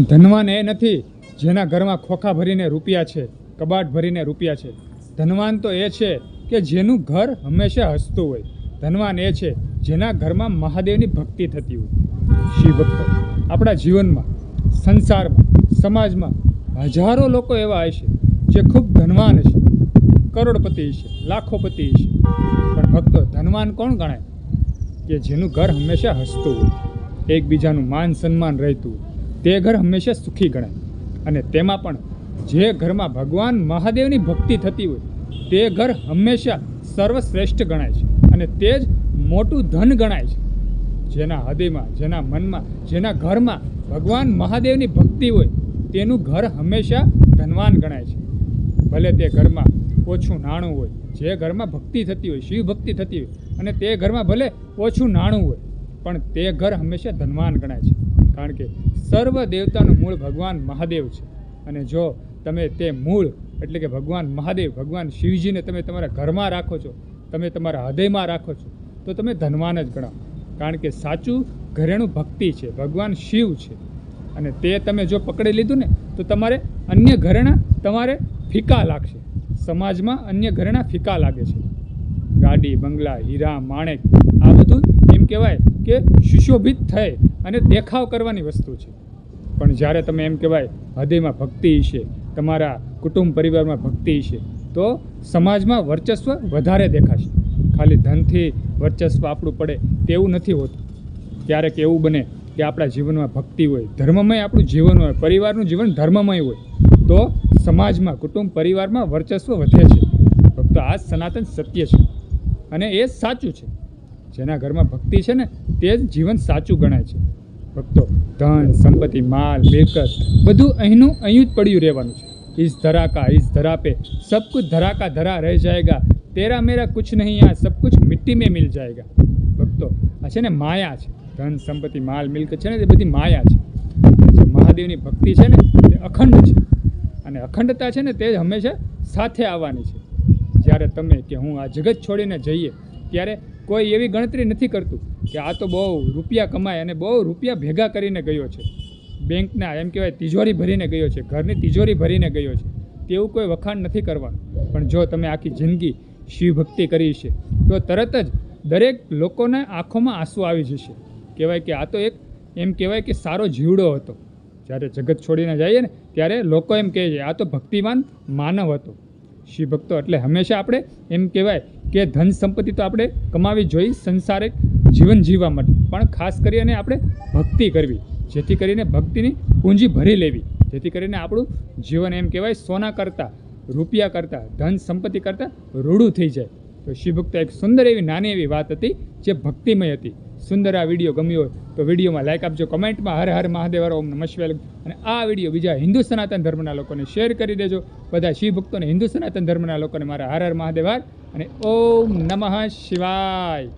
ધનવાન એ નથી, જેના ઘરમાં ખોખા ભરીને રૂપિયા છે, કબાટ ભરીને રૂપિયા છે. ધનવાન તો એ છે કે જેનું ઘર હંમેશા હસતું હોય. ધનવાન એ છે જેના ઘરમાં મહાદેવની ભક્તિ થતી હોય. શિવ ભક્તો, આપણા જીવનમાં, સંસારમાં, સમાજમાં હજારો લોકો એવા હશે જે ખૂબ ધનવાન હશે કરોડપતિ છે, લાખોપતિ છે. પણ ભક્તો, ધનવાન કોણ ગણાય? કે જેનું ઘર હંમેશા હસતું હોય, એકબીજાનું માન સન્માન રહેતું હોય. તે ઘર હંમેશા સુખી ગણાય. અને તેમાં પણ જે ઘરમાં ભગવાન મહાદેવની ભક્તિ થતી હોય, તે ઘર હંમેશા સર્વશ્રેષ્ઠ ગણાય છે અને તે જ મોટું ધન ગણાય છે. જેના હૃદયમાં, જેના મનમાં, જેના ઘરમાં ભગવાન મહાદેવની ભક્તિ હોય, તેનું ઘર હંમેશા ધનવાન ગણાય છે. ભલે તે ઘરમાં ઓછું નાણું હોય, જે ઘરમાં ભક્તિ થતી હોય, શિવ ભક્તિ થતી હોય, અને તે ઘરમાં ભલે ઓછું નાણું હોય, પણ તે ઘર હંમેશા ધનવાન ગણાય છે. કારણ કે સર્વ દેવતાનું મૂળ ભગવાન મહાદેવ છે. અને જો તમે તે મૂળ, એટલે કે ભગવાન મહાદેવ, ભગવાન શિવજીને તમે તમારા ઘરમાં રાખો છો, તમે તમારા હૃદયમાં રાખો છો, તો તમે ધનવાન જ ગણાવો. કારણ કે સાચું ઘરેણું ભક્તિ છે, ભગવાન શિવ છે. અને તે તમે જો પકડી લીધું ને, તો તમારે અન્ય ઘરેણા તમારે ફીકા લાગશે. સમાજમાં અન્ય ઘરેણાં ફીકા લાગે છે. ગાડી, બંગલા, હીરા, માણેક, આ બધું એમ કહેવાય કે સુશોભિત થઈ. અને દેખાવ કરવાની વસ્તુ છે. પણ જ્યારે તમે એમ કહેવાય, હૃદયમાં ભક્તિ છે તમારા કુટુંબ પરિવારમાં ભક્તિ છે તો સમાજમાં વર્ચસ્વ વધારે દેખાશે. ખાલી ધનથી વર્ચસ્વ આપણું પડે તેવું નથી હોતું. ક્યારેક એવું બને કે આપણા જીવનમાં ભક્તિ હોય, ધર્મમય આપણું જીવન હોય, પરિવારનું જીવન ધર્મમય હોય, તો સમાજમાં, કુટુંબ પરિવારમાં વર્ચસ્વ વધે છે. ફક્ત આ સનાતન સત્ય છે. અને એ સાચું છે. જેના ઘરમાં ભક્તિ છે ને, તે જ જીવન સાચું ગણાય છે. ભક્તો, ધન, સંપત્તિ, માલ, મિલકત, બધું અહીંનું, અહીં જ પડ્યું રહેવાનું છે. ઇસ ધરાકા ઇસ ધરા પે સબ કુછ ધરા કા ધરા રહી જાયગા. તેરા મેરા કુછ નહીં આ, સબ કુછ મિટ્ટી મેં મિલ જાયગા. ભક્તો, આ છે ને માયા છે. ધન, સંપત્તિ, માલ, મિલકત છે ને, તે બધી માયા છે. મહાદેવની ભક્તિ છે ને, તે અખંડ છે. અને અખંડતા છે ને, તે જ હંમેશા સાથે આવવાની છે. જ્યારે તમે કે હું આ જગત છોડીને જઈએ ત્યારે કોઈ એવી ગણતરી નથી કરતું કે આ તો બહુ રૂપિયા કમાય અને બહુ રૂપિયા ભેગા કરીને ગયો છે. બેંકના એમ કહેવાય તિજોરી ભરીને ગયો છે, ઘરની તિજોરી ભરીને ગયો છે. તેવું કોઈ વખાણ નથી કરવાનું. પણ જો તમે આખી જિંદગી શિવભક્તિ કરી છે, તો તરત જ દરેક લોકોના આંખોમાં આંસુ આવી જશે. કહેવાય કે આ તો એક એમ કહેવાય કે સારો જીવડો હતો. જ્યારે જગત છોડીને જઈએ ને, ત્યારે લોકો એમ કહે છે, આ તો ભક્તિમાન માનવ હતો. શિવ ભક્તો. એટલે હંમેશા આપણે એમ કહેવાય કે ધન સંપત્તિ તો આપણે કમાવી જોઈએ સંસારિક જીવન જીવવા માટે. પણ ખાસ કરીને આપણે ભક્તિ કરવી. જેથી કરીને ભક્તિની પૂંજી ભરી લેવી. જેથી કરીને આપણું જીવન એમ કહેવાય સોના કરતાં, રૂપિયા કરતાં, ધન સંપત્તિ કરતાં રૂડું થઈ જાય. તો ભક્તો એક સુંદર એવી નાની એવી વાત હતી જે ભક્તિમય હતી. સુંદર આ વીડિયો ગમ્યો હોય તો વિડીયોમાં લાઇક આપજો, કમેન્ટમાં હર હર મહાદેવર, ઓમ નમઃ શિવાય અને આ વીડિયો બીજા હિન્દુ સનાતન ધર્મના લોકોને શેર કરી દેજો. બધા શિવ ભક્તોને હિન્દુ સનાતન ધર્મના લોકોને મારા હર હર મહાદેવાર અને ઓમ નમઃ શિવાય.